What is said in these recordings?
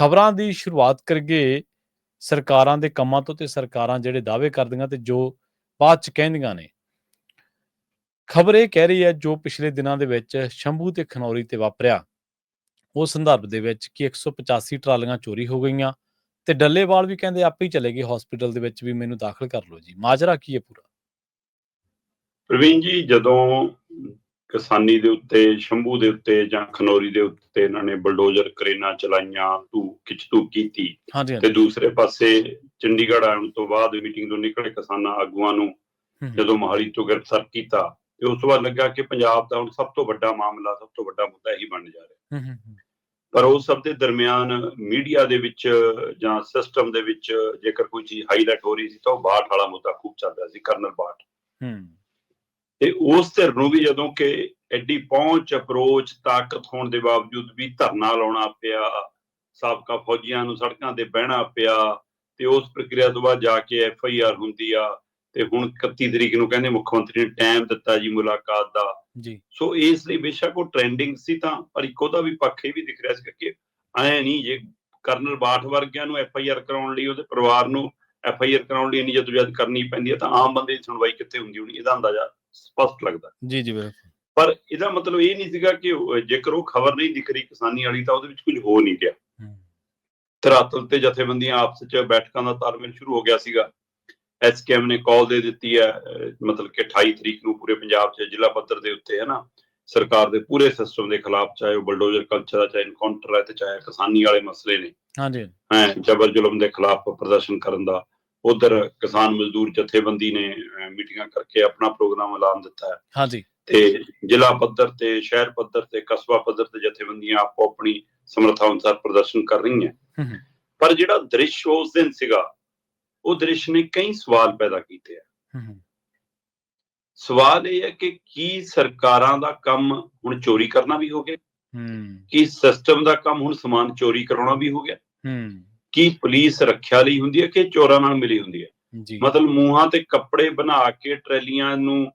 ਖਬਰਾਂ ਦੀ ਸ਼ੁਰੂਆਤ ਕਰਗੇ ਸਰਕਾਰਾਂ ਦੇ ਕੰਮਾਂ ਤੋਂ ਤੇ ਸਰਕਾਰਾਂ ਜਿਹੜੇ ਦਾਅਵੇ ਕਰਦੀਆਂ ਤੇ ਜੋ ਬਾਅਦ ਚ ਕਹਿੰਦੀਆਂ ਨੇ। ਖਬਰ ਇਹ ਕਹਿ ਰਹੀ ਹੈ ਜੋ ਪਿਛਲੇ ਦਿਨਾਂ ਦੇ ਵਿੱਚ ਸ਼ੰਭੂ ਤੇ ਖਨੌਰੀ ਤੇ ਵਾਪਰਿਆ। ਉਹ ਸੰਦਰਭ ਦੇ ਵਿੱਚ ਕਿ 185 ਟਰਾਲੀਆਂ ਚੋਰੀ ਹੋ ਗਈਆਂ ਤੇ ਡੱਲੇਵਾਲ ਵੀ ਕਹਿੰਦੇ ਆਪੇ ਹੀ ਚਲੇ ਗਏ ਹਸਪੀਟਲ ਦੇ ਵਿੱਚ ਵੀ ਮੈਨੂੰ ਦਾਖਲ ਕਰ ਲਓ ਜੀ। ਮਾਜਰਾ ਕੀ ਹੈ ਪੂਰਾ? ਪ੍ਰਵੀਨ ਜੀ, ਜਦੋਂ ਕਿਸਾਨੀ ਦੇ ਉੱਤੇ ਸ਼ੰਭੂ ਦੇ ਉੱਤੇ ਜਾਂ ਖਨੌਰੀ ਦੇ ਉੱਤੇ ਇਹਨਾਂ ਨੇ ਬਲਡੋਜ਼ਰ ਕਰੇਨਾਂ ਚਲਾਈਆਂ ਤੂੰ ਖਿੱਚਤੂ ਕੀਤੀ ਤੇ ਦੂਸਰੇ ਪਾਸੇ ਚੰਡੀਗੜ੍ਹ ਆਉਣ ਤੋਂ ਬਾਅਦ ਮੀਟਿੰਗ ਤੋਂ ਨਿਕਲੇ ਕਿਸਾਨਾਂ ਆਗੂਆਂ ਨੂੰ ਜਦੋਂ ਮੋਹਾਲੀ ਤੋਂ ਗ੍ਰਿਫਤਾਰ ਕੀਤਾ ਤੇ ਉਸ ਤੋਂ ਬਾਅਦ ਲੱਗਾ ਕਿ ਪੰਜਾਬ ਦਾ ਹੁਣ ਸਭ ਤੋਂ ਵੱਡਾ ਮਾਮਲਾ ਸਭ ਤੋਂ ਵੱਡਾ ਮੁੱਦਾ ਇਹੀ ਬਣ ਜਾ ਰਿਹਾ। ਪਰ ਉਸ ਸਭ ਦੇ ਦਰਮਿਆਨ ਮੀਡੀਆ ਦੇ ਵਿੱਚ ਜਾਂ ਸਿਸਟਮ ਦੇ ਵਿੱਚ ਜੇਕਰ ਕੋਈ ਚੀਜ਼ ਹਾਈਲਾਈਟ ਹੋ ਰਹੀ ਸੀ ਤਾਂ ਉਹ ਬਾਠ ਵਾਲਾ ਮੁੱਦਾ ਖੂਬ ਚੱਲ ਰਿਹਾ ਸੀ ਕਰਨਲ ਬਾਠ ਹਮ, ਤੇ ਉਸ ਧਿਰ ਨੂੰ ਵੀ ਜਦੋਂ ਕਿ ਐਡੀ ਪਹੁੰਚ ਅਪਰੋਚ ਤਾਕਤ ਹੋਣ ਦੇ ਬਾਵਜੂਦ ਵੀ ਧਰਨਾ ਲਾਉਣਾ ਪਿਆ ਸਾਬਕਾ ਫੌਜੀਆਂ ਨੂੰ ਸੜਕਾਂ ਤੇ ਬਹਿਣਾ ਪਿਆ ਤੇ ਉਸ ਪ੍ਰਕਿਰਿਆ ਤੋਂ ਬਾਅਦ ਜਾ ਕੇ ਐਫ ਆਈ ਆਰ ਹੁੰਦੀ ਆ ਤੇ ਹੁਣ 31 ਤਰੀਕ ਨੂੰ ਕਹਿੰਦੇ ਮੁੱਖ ਮੰਤਰੀ ਨੇ ਟਾਈਮ ਦਿੱਤਾ ਜੀ ਮੁਲਾਕਾਤ ਦਾ। ਜੀ। ਸੋ ਇਸ ਲਈ ਬੇਸ਼ੱਕ ਉਹ ਟ੍ਰੈਂਡਿੰਗ ਸੀ ਤਾਂ ਪਰ ਇੱਕ ਉਹਦਾ ਵੀ ਪੱਖ ਇਹ ਵੀ ਦਿਖ ਰਿਹਾ ਸੀ ਕਿ ਐ ਨਹੀਂ ਜੇ ਕਰਨਲ ਬਾਠ ਵਰਗਿਆਂ ਨੂੰ ਐਫ ਆਈ ਆਰ ਕਰਾਉਣ ਲਈ ਉਹਦੇ ਪਰਿਵਾਰ ਨੂੰ ਐਫ ਆਈ ਆਰ ਕਰਾਉਣ ਲਈ ਇੰਨੀ ਜਦੋਜਹਿਦ ਕਰਨੀ ਪੈਂਦੀ ਹੈ ਤਾਂ ਆਮ ਬੰਦੇ ਦੀ ਸੁਣਵਾਈ ਕਿੱਥੇ ਹੁੰਦੀ ਹੋਣੀ ਇਹਦਾ ਅੰਦਾਜ਼ਾ ਸਪਸ਼ਟ ਲੱਗਦਾ ਜੀ ਜੀ ਬਿਲਕੁਲ। ਪਰ ਇਹਦਾ ਮਤਲਬ ਇਹ ਨਹੀਂ ਸੀਗਾ ਕਿ ਜੇਕਰ ਉਹ ਖਬਰ ਨਹੀਂ ਦਿਖ ਰਹੀ ਕਿਸਾਨੀ ਵਾਲੀ ਤਾਂ ਉਹਦੇ ਵਿੱਚ ਕੁਝ ਹੋ ਨਹੀਂ ਗਿਆ ਧਰਾਤਲ ਤੇ ਜਥੇਬੰਦੀਆਂ ਆਪਸ ਵਿੱਚ ਬੈਠਕਾਂ ਦਾ ਤਾਲਮੇਲ ਸ਼ੁਰੂ ਹੋ ਗਿਆ ਸੀਗਾ। ਐਸਕੇਐਮ ਨੇ ਕਾਲ ਦੇ ਦਿੱਤੀ ਹੈ ਮਤਲਬ ਕਿ 28 ਤਰੀਕ ਨੂੰ ਪੂਰੇ ਪੰਜਾਬ 'ਚ ਜ਼ਿਲ੍ਹਾ ਪੱਧਰ ਦੇ ਉੱਤੇ ਹੈ ਨਾ? ਸਰਕਾਰ ਦੇ ਪੂਰੇ ਸਿਸਟਮ ਦੇ ਖਿਲਾਫ ਚਾਹੇ ਉਹ ਬਲਡੋਜ਼ਰ ਕਲਚਰ ਹੈ ਚਾਹੇ ਇਨਕਾਊਂਟਰ ਹੈ ਤੇ ਚਾਹੇ ਕਿਸਾਨੀ ਵਾਲੇ ਮਸਲੇ ਨੇ। ਹਾਂਜੀ। ਹੈਂ, ਜਬਰ ਜ਼ੁਲਮ ਦੇ ਖਿਲਾਫ ਪ੍ਰਦਰਸ਼ਨ ਕਰਨ ਦਾ ਉਧਰ ਕਿਸਾਨ ਮਜ਼ਦੂਰ ਜਥੇਬੰਦੀ ਨੇ ਮੀਟਿੰਗਾਂ ਕਰਕੇ ਆਪਣਾ ਪ੍ਰੋਗਰਾਮ ਐਲਾਨ ਦਿੱਤਾ ਹੈ। ਹਾਂਜੀ। ਤੇ ਜ਼ਿਲ੍ਹਾ ਪੱਧਰ ਤੇ ਸ਼ਹਿਰ ਪੱਧਰ ਤੇ ਕਸਬਾ ਪੱਧਰ ਤੇ ਜਥੇਬੰਦੀਆਂ ਆਪੋ ਆਪਣੀ ਸਮਰੱਥਾ ਅਨੁਸਾਰ ਪ੍ਰਦਰਸ਼ਨ ਕਰ ਰਹੀਆਂ। ਪਰ ਜਿਹੜਾ ਦ੍ਰਿਸ਼ ਉਸ ਦਿਨ ਸੀਗਾ ਉਹ ਦ੍ਰਿਸ਼ ਨੇ ਕਈ ਸਵਾਲ ਪੈਦਾ ਕੀਤੇ ਆ। ਸਵਾਲ ਇਹ ਹੈ ਕਿ ਕੀ ਸਰਕਾਰਾਂ ਦਾ ਕੰਮ ਹੁਣ ਚੋਰੀ ਕਰਨਾ ਵੀ ਹੋ ਗਿਆ? ਹਮ, ਕੀ ਸਿਸਟਮ ਦਾ ਕੰਮ ਹੁਣ ਸਮਾਨ ਚੋਰੀ ਕਰਾਉਣਾ ਵੀ ਹੋ ਗਿਆ? ਹਮ, ਕੀ ਪੁਲਿਸ ਰੱਖਿਆ ਲਈ ਹੁੰਦੀ ਹੈ ਕਿ ਚੋਰਾਂ ਨਾਲ ਮਿਲੀ ਹੁੰਦੀ ਹੈ? ਮਤਲਬ ਮੂੰਹਾਂ ਤੇ ਕੱਪੜੇ ਬਣਾ ਕੇ ਟਰੈਲੀਆਂ ਨੂੰ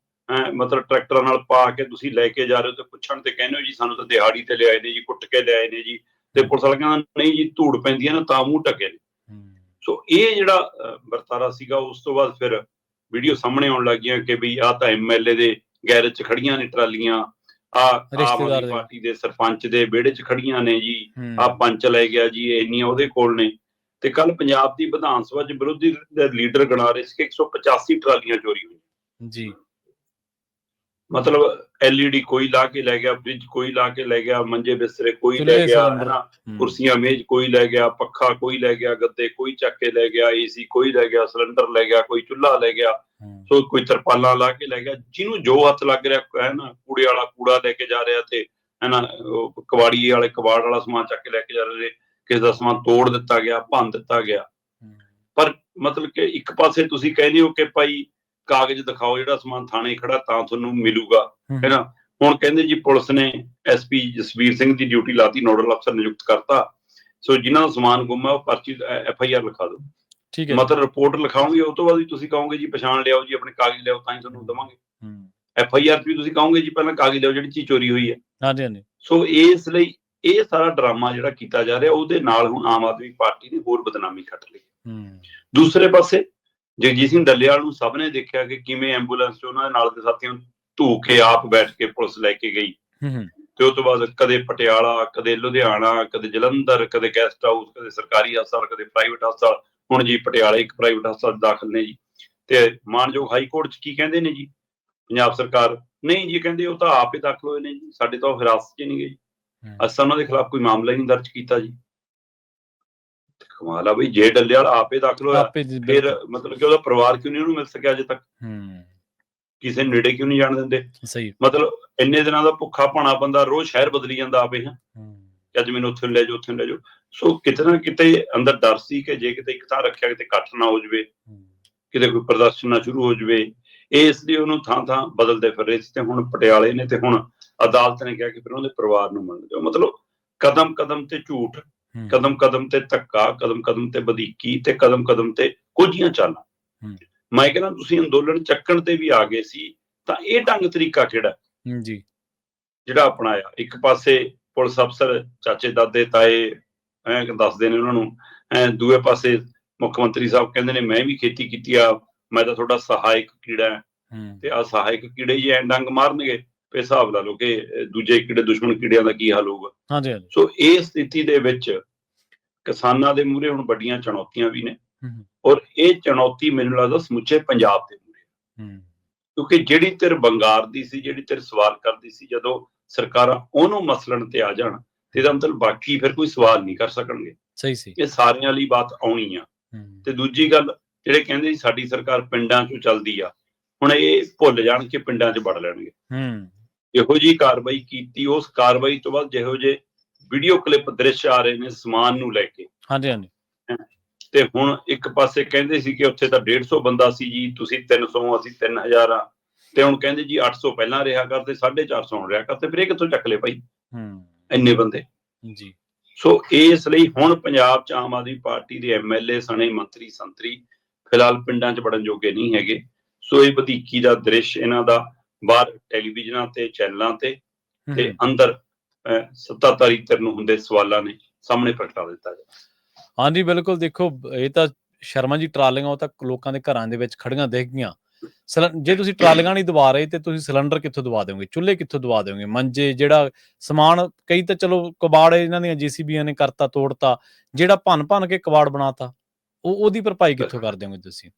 ਮਤਲਬ ਟਰੈਕਟਰਾਂ ਨਾਲ ਪਾ ਕੇ ਤੁਸੀਂ ਲੈ ਕੇ ਜਾ ਰਹੇ ਹੋ ਤੇ ਪੁੱਛਣ ਤੇ ਕਹਿੰਦੇ ਹੋ ਜੀ ਸਾਨੂੰ ਤਾਂ ਦਿਹਾੜੀ ਤੇ ਲਿਆਏ ਨੇ ਜੀ ਕੁੱਟ ਕੇ ਲਿਆਏ ਨੇ ਜੀ ਤੇ ਪੁਲਿਸ ਵਾਲਾ ਕਹਿੰਦਾ ਨਹੀਂ ਜੀ ਧੂੜ ਪੈਂਦੀ ਹੈ ਨਾ ਤਾਂ ਮੂੰਹ ਢਕੇ ਨੇ। ਸੋ ਇਹ ਜਿਹੜਾ ਵਰਤਾਰਾ ਸੀਗਾ ਉਸ ਤੋਂ ਬਾਅਦ ਫਿਰ ਵੀਡੀਓ ਸਾਹਮਣੇ ਆਉਣ ਲੱਗੀਆਂ ਕਿ ਵੀ ਆਹ ਤਾਂ ਐਮਐਲਏ ਦੇ ਗੈਰੇਜ 'ਚ ਖੜੀਆਂ ਨੇ ਟਰਾਲੀਆਂ ਆ ਆਮ। ਪਾਰਟੀ ਦੇ ਸਰਪੰਚ ਦੇ ਵਿਹੜੇ 'ਚ ਖੜੀਆਂ ਨੇ ਜੀ ਆ ਪੰਚ ਲੈ ਗਿਆ ਜੀ ਇੰਨੀਆਂ ਉਹਦੇ ਕੋਲ ਨੇ। ਤੇ ਕੱਲ ਪੰਜਾਬ ਦੀ ਵਿਧਾਨ ਸਭਾ 'ਚ ਵਿਰੋਧੀ ਦੇ ਲੀਡਰ ਗਣਾ ਰਹੇ ਸੀ ਕਿ 185 ਟਰਾਲੀਆਂ ਚੋਰੀ ਹੋਈਆਂ। ਜੀ। ਮਤਲਬ ਐਲਈਡੀ ਕੋਈ ਲਾ ਕੇ ਲੈ ਗਿਆ ਫ੍ਰਿਜ ਕੋਈ ਲਾ ਕੇ ਲੈ ਗਿਆ ਮੰਜੇ ਬਿਸਤਰੇ ਕੋਈ ਲੈ ਗਿਆ। ਹੈਨਾ? ਕੁਰਸੀਆਂ ਮੇਜ਼ ਕੋਈ ਲੈ ਗਿਆ ਪੱਖਾ ਕੋਈ ਲੈ ਗਿਆ ਗੱਦੇ ਕੋਈ ਚੱਕ ਕੇ ਲੈ ਗਿਆ ਏਸੀ ਕੋਈ ਲੈ ਗਿਆ ਸਿਲੰਡਰ ਲੈ ਗਿਆ ਕੋਈ ਚੁੱਲ੍ਹਾ ਲੈ ਗਿਆ ਸੋ ਕੋਈ ਤਰਪਾਲਾਂ ਲਾ ਕੇ ਲੈ ਗਿਆ ਜਿਹਨੂੰ ਜੋ ਹੱਥ ਲੱਗ ਰਿਹਾ ਹੈ ਨਾ ਕੂੜੇ ਵਾਲਾ ਕੂੜਾ ਲੈ ਕੇ ਜਾ ਰਿਹਾ ਤੇ ਹੈ ਨਾ ਉਹ ਕਬਾੜੀ ਵਾਲੇ ਕਬਾੜ ਵਾਲਾ ਸਮਾਨ ਚੱਕ ਕੇ ਲੈ ਕੇ ਜਾ ਰਹੇ ਕਿਸੇ ਦਾ ਸਮਾਨ ਤੋੜ ਦਿੱਤਾ ਗਿਆ ਭੰਨ ਦਿੱਤਾ ਗਿਆ। ਪਰ ਮਤਲਬ ਕਿ ਇੱਕ ਪਾਸੇ ਤੁਸੀਂ ਕਹਿੰਦੇ ਹੋ ਕਿ ਭਾਈ ਕਾਗਜ਼ ਦਿਖਾਓ ਜਿਹੜਾ ਸਮਾਨ ਥਾਣੇ ਖੜਾ ਤਾਂ ਤੁਹਾਨੂੰ ਮਿਲੂਗਾ ਹਮ, ਹੈ ਨਾ? ਹੁਣ ਕਹਿੰਦੇ ਜੀ ਪੁਲਿਸ ਨੇ ਐਸਪੀ ਜਸਵੀਰ ਸਿੰਘ ਦੀ ਡਿਊਟੀ ਲਾਤੀ ਨੋਡਲ ਅਫਸਰ ਨਿਯੁਕਤ ਕਰਤਾ। ਸੋ ਜਿਨ੍ਹਾਂ ਦਾ ਸਮਾਨ ਗੁੰਮ ਹੈ ਉਹ ਪਰਚੀ ਐਫ ਆਈ ਆਰ ਲਿਖਾ ਦਿਓ। ਠੀਕ ਹੈ। ਮਤਲਬ ਰਿਪੋਰਟ ਲਿਖਾਓਗੇ ਉਸ ਤੋਂ ਬਾਅਦ ਵੀ ਤੁਸੀਂ ਕਹੋਗੇ ਜੀ ਪਛਾਣ ਲਿਆਓ ਜੀ ਆਪਣੇ ਕਾਗਜ਼ ਲਿਆਓ ਤਾਂ ਹੀ ਤੁਹਾਨੂੰ ਦਵਾਂਗੇ। ਐਫ ਆਈ ਆਰ ਵੀ ਤੁਸੀਂ ਕਹੋਗੇ ਜੀ ਪਹਿਲਾਂ ਕਾਗਜ਼ ਲਿਆਓ ਜਿਹੜੀ ਚੀਜ਼ ਚੋਰੀ ਹੋਈ ਹੈ। ਹਾਂਜੀ ਹਾਂਜੀ। ਸੋ ਇਸ ਲਈ ਇਹ ਸਾਰਾ ਡਰਾਮਾ ਜਿਹੜਾ ਕੀਤਾ ਜਾ ਰਿਹਾ ਉਹਦੇ ਨਾਲ ਹੁਣ ਆਮ ਆਦਮੀ ਪਾਰਟੀ ਨੇ ਹੋਰ ਬਦਨਾਮੀ ਖੱਟ ਲਈ। ਦੂਸਰੇ ਪਾਸੇ ਜਗਜੀਤ ਸਿੰਘ ਡੱਲੇਵਾਲ ਨੂੰ ਸਭ ਨੇ ਦੇਖਿਆ ਕਿ ਕਿਵੇਂ ਐਂਬੂਲੈਂਸ 'ਚ ਉਹਨਾਂ ਦੇ ਨਾਲ ਦੇ ਸਾਥੀਆਂ ਨੂੰ ਧੂ ਕੇ ਆਪ ਬੈਠ ਕੇ ਪੁਲਿਸ ਲੈ ਕੇ ਗਈ। ਤੇ ਉਸ ਤੋਂ ਬਾਅਦ ਕਦੇ ਪਟਿਆਲਾ ਕਦੇ ਲੁਧਿਆਣਾ ਕਦੇ ਜਲੰਧਰ ਕਦੇ ਗੈਸਟ ਹਾਊਸ ਕਦੇ ਸਰਕਾਰੀ ਹਸਪਤਾਲ ਕਦੇ ਪ੍ਰਾਈਵੇਟ ਹਸਪਤਾਲ। ਹੁਣ ਜੀ ਪਟਿਆਲਾ ਇੱਕ ਪ੍ਰਾਈਵੇਟ ਹਸਪਤਾਲ ਦਾਖਲ ਨੇ ਜੀ। ਤੇ ਮਾਨਯੋਗ ਹਾਈ ਕੋਰਟ 'ਚ ਕੀ ਕਹਿੰਦੇ ਨੇ ਜੀ? ਪੰਜਾਬ ਸਰਕਾਰ ਨਹੀਂ ਜੀ ਕਹਿੰਦੇ ਉਹ ਤਾਂ ਆਪ ਹੀ ਦਾਖਲ ਹੋਏ ਨੇ ਜੀ। ਸਾਡੇ ਤਾਂ ਉਹ ਹਿਰਾਸਤ 'ਚ ਨਹੀਂ ਗਏ ਅਸਾਂ ਉਹਨਾਂ ਦੇ ਖਿਲਾਫ ਕੋਈ ਮਾਮਲਾ ਹੀ ਨਹੀਂ ਦਰਜ ਕੀਤਾ ਜੀ। ਕਮਾਲ ਆ ਬਈ ਜੇ ਡੱਲੇਵਾਲ ਆਪੇ ਦਾਖਲ ਹੋਇਆ ਫਿਰ। ਮਤਲਬ ਕਿ ਉਹਦਾ ਪਰਿਵਾਰ ਕਿਉਂ ਨਹੀਂ ਉਹਨੂੰ ਮਿਲ ਸਕਿਆ ਅਜੇ ਤੱਕ? ਕਿਸੇ ਨੇੜੇ ਕਿਉਂ ਨਹੀਂ ਜਾਣ ਦਿੰਦੇ? ਸਹੀ। ਮਤਲਬ ਇੰਨੇ ਦਿਨਾਂ ਦਾ ਭੁੱਖਾ ਭਾਣਾ ਬੰਦਾ ਰੋਜ਼ ਸ਼ਹਿਰ ਬਦਲੀ ਜਾਂਦਾ ਆਪੇ ਹਾਂ। ਅੱਜ ਮੈਨੂੰ ਉੱਥੇ ਲੈ ਜਾਓ ਉੱਥੇ ਲੈ ਜਾਓ। ਸੋ ਕਿਤੇ ਨਾ ਕਿਤੇ ਅੰਦਰ ਡਰ ਸੀ ਕਿ ਜੇ ਕਿਤੇ ਇੱਕ ਥਾਂ ਰੱਖਿਆ ਕਿਤੇ ਇਕੱਠ ਨਾ ਹੋ ਜਵੇ ਕਿਤੇ ਕੋਈ ਪ੍ਰਦਰਸ਼ਨ ਨਾ ਸ਼ੁਰੂ ਹੋ ਜਵੇ ਇਸ ਲਈ ਉਹਨੂੰ ਥਾਂ ਥਾਂ ਬਦਲਦੇ ਫਿਰ ਰਹੇ ਸੀ ਤੇ ਹੁਣ ਪਟਿਆਲੇ ਨੇ ਤੇ ਹੁਣ ਅਦਾਲਤ ਨੇ ਕਿਹਾ ਕਿ ਫਿਰ ਉਹਦੇ ਪਰਿਵਾਰ ਨੂੰ ਮੰਨ ਦਿਓ ਮਤਲਬ ਕਦਮ ਕਦਮ ਤੇ ਝੂਠ ਕਦਮ ਕਦਮ ਤੇ ਧੱਕਾ ਕਦਮ ਕਦਮ ਤੇ ਵਧੀਕੀ ਤੇ ਕਦਮ ਕਦਮ ਤੇ ਕੁਝੀਆਂ ਚਾਲਾਂ। ਮੈਂ ਕਹਿੰਦਾ ਤੁਸੀਂ ਅੰਦੋਲਨ ਚੱਕਣ ਤੇ ਵੀ ਆ ਗਏ ਸੀ ਤਾਂ ਇਹ ਢੰਗ ਤਰੀਕਾ ਕਿਹੜਾ? ਜੀ। ਜਿਹੜਾ ਅਪਣਾਇਆ। ਇੱਕ ਪਾਸੇ ਪੁਲਿਸ ਅਫਸਰ ਚਾਚੇ ਦਾਦੇ ਤਾਏ ਐ ਦੱਸਦੇ ਨੇ ਉਹਨਾਂ ਨੂੰ। ਐ ਦੂਏ ਪਾਸੇ ਮੁੱਖ ਮੰਤਰੀ ਸਾਹਿਬ ਕਹਿੰਦੇ ਨੇ ਮੈਂ ਵੀ ਖੇਤੀ ਕੀਤੀ ਆ ਮੈਂ ਤਾਂ ਤੁਹਾਡਾ ਸਹਾਇਕ ਕੀੜਾ ਹੈ। ਹੂੰ। ਤੇ ਆ ਸਹਾਇਕ ਕੀੜੇ ਜੇ ਐਂ ਡੰਗ ਮਾਰਨਗੇ। ਫੇ ਹਿਸਾਬ ਲਾ ਲਓ ਕਿ ਦੂਜੇ ਕੀੜੇ ਦੁਸ਼ਮਣ ਕੀੜਿਆਂ ਦਾ ਕੀ ਹਾਲ ਹੋਊਗਾ। ਹਾਂਜੀ ਹਾਂਜੀ। ਸੋ ਇਹ ਸਥਿਤੀ ਦੇ ਵਿੱਚ ਕਿਸਾਨਾਂ ਦੇ ਮੂਹਰੇ ਹੁਣ ਵੱਡੀਆਂ ਚੁਣੌਤੀਆਂ ਵੀ ਨੇ ਔਰ ਇਹ ਚੁਣੌਤੀ ਮੈਨੂੰ ਲੱਗਦਾ ਸਮੁੱਚੇ ਪੰਜਾਬ ਦੇ ਮੂਹਰੇ ਹੂੰ। ਕਿਉਂਕਿ ਜਿਹੜੀ ਧਿਰ ਬੰਗਾਰ ਦੀ ਸੀ ਜਿਹੜੀ ਧਿਰ ਸਵਾਲ ਕਰਦੀ ਸੀ ਜਦੋਂ ਸਰਕਾਰਾਂ ਉਹਨੂੰ ਮਸਲਣ ਤੇ ਆ ਜਾਣ ਤੇ ਇਹਦਾ ਮਤਲਬ ਬਾਕੀ ਫਿਰ ਕੋਈ ਸਵਾਲ ਨਹੀਂ ਕਰ ਸਕਣਗੇ। ਸਹੀ ਸੀ। ਇਹ ਸਾਰਿਆਂ ਲਈ ਬਾਤ ਆਉਣੀ ਆ। ਤੇ ਦੂਜੀ ਗੱਲ ਜਿਹੜੇ ਕਹਿੰਦੇ ਸੀ ਸਾਡੀ ਸਰਕਾਰ ਪਿੰਡਾਂ 'ਚੋਂ ਚੱਲਦੀ ਆ ਹੁਣ ਇਹ ਭੁੱਲ ਜਾਣ ਕਿ ਪਿੰਡਾਂ 'ਚ ਵੜ ਲੈਣਗੇ। ਹੂੰ। ਇਹੋ ਜੀ ਕਾਰਵਾਈ ਕੀਤੀ ਉਸ ਕਾਰਵਾਈ ਤੋਂ ਬਾਅਦ ਜਿਹੋ ਜੇ ਵੀਡੀਓ ਕਲਿੱਪ ਦ੍ਰਿਸ਼ ਆ ਰਹੇ ਨੇ ਸਮਾਨ ਨੂੰ ਲੈ ਕੇ। ਹਾਂਜੀ ਹਾਂਜੀ। ਤੇ ਹੁਣ ਇੱਕ ਪਾਸੇ ਕਹਿੰਦੇ ਸੀ ਕਿ ਉੱਥੇ ਤਾਂ 150 ਬੰਦਾ ਸੀ ਜੀ ਤੁਸੀਂ 300 ਅਸੀਂ 3000 ਆ। ਤੇ ਹੁਣ ਕਹਿੰਦੇ ਜੀ 800 ਪਹਿਲਾਂ ਰਿਹਾ ਕਰਦੇ 450 ਹੁਣ ਰਿਹਾ ਕਰਦੇ ਫਿਰ ਇਹ ਕਿੱਥੋਂ ਚੱਕ ਲਏ ਭਾਈ? ਹੂੰ। ਇੰਨੇ ਬੰਦੇ। ਜੀ। ਸੋ ਇਸ ਲਈ ਹੁਣ ਪੰਜਾਬ ਚ ਆਮ ਆਦਮੀ ਪਾਰਟੀ ਦੇ ਐਮਐਲਏ ਸਣੇ ਮੰਤਰੀ ਸੰਤਰੀ ਫਿਲਹਾਲ ਪਿੰਡਾਂ ਚ ਵੜਨ ਜੋਗੇ ਨਹੀਂ ਹੈਗੇ। ਸੋ ਇਹ ਵਧੀਕੀ ਦਾ ਦ੍ਰਿਸ਼ ਇਹਨਾਂ ਦਾ ਬਾਹਰ ਟੈਲੀਵਿਜ਼ਨਾਂ ਤੇ ਚੈਨਲਾਂ ਤੇ ਤੇ। ਅੰਦਰ ਸੱਤਾਧਾਰੀ ਧਿਰ ਨੂੰ ਹੁੰਦੇ ਸਵਾਲਾਂ ਨੇ ਸਾਹਮਣੇ ਪ੍ਰਗਟਾ ਦਿੱਤਾ ਗਿਆ। ਹਾਂਜੀ ਬਿਲਕੁਲ ਦੇਖੋ ਇਹ ਤਾਂ ਸ਼ਰਮਾ ਜੀ ਟਰਾਲੀਆਂ ਉਹ ਤਾਂ ਲੋਕਾਂ ਦੇ ਘਰਾਂ ਦੇ ਵਿੱਚ ਖੜੀਆਂ ਦਿਖ ਗਈਆਂ। ਜੇ ਤੁਸੀਂ ਟਰਾਲੀਆਂ ਨਹੀਂ ਦਵਾ ਰਹੇ ਤੇ ਤੁਸੀਂ ਸਿਲੰਡਰ ਕਿੱਥੋਂ ਦਵਾ ਦਿਓਗੇ? ਚੁੱਲ੍ਹੇ ਕਿੱਥੋਂ ਦਵਾ ਦਿਓਗੇ? ਮੰਜੇ ਜਿਹੜਾ ਸਮਾਨ ਕਈ ਤਾਂ ਚਲੋ ਕਬਾੜ ਇਹਨਾਂ ਦੀਆਂ ਜੀਸੀਬੀਆਂ ਨੇ ਕਰਤਾ ਤੋੜਤਾ ਜਿਹੜਾ ਭੰਨ ਭੰਨ ਕੇ ਕਬਾੜ ਬਣਾਤਾ ਉਹ ਉਹਦੀ ਭਰਪਾਈ ਕਿੱਥੋਂ ਕਰ ਦਿਓਗੇ ਤੁਸੀਂ?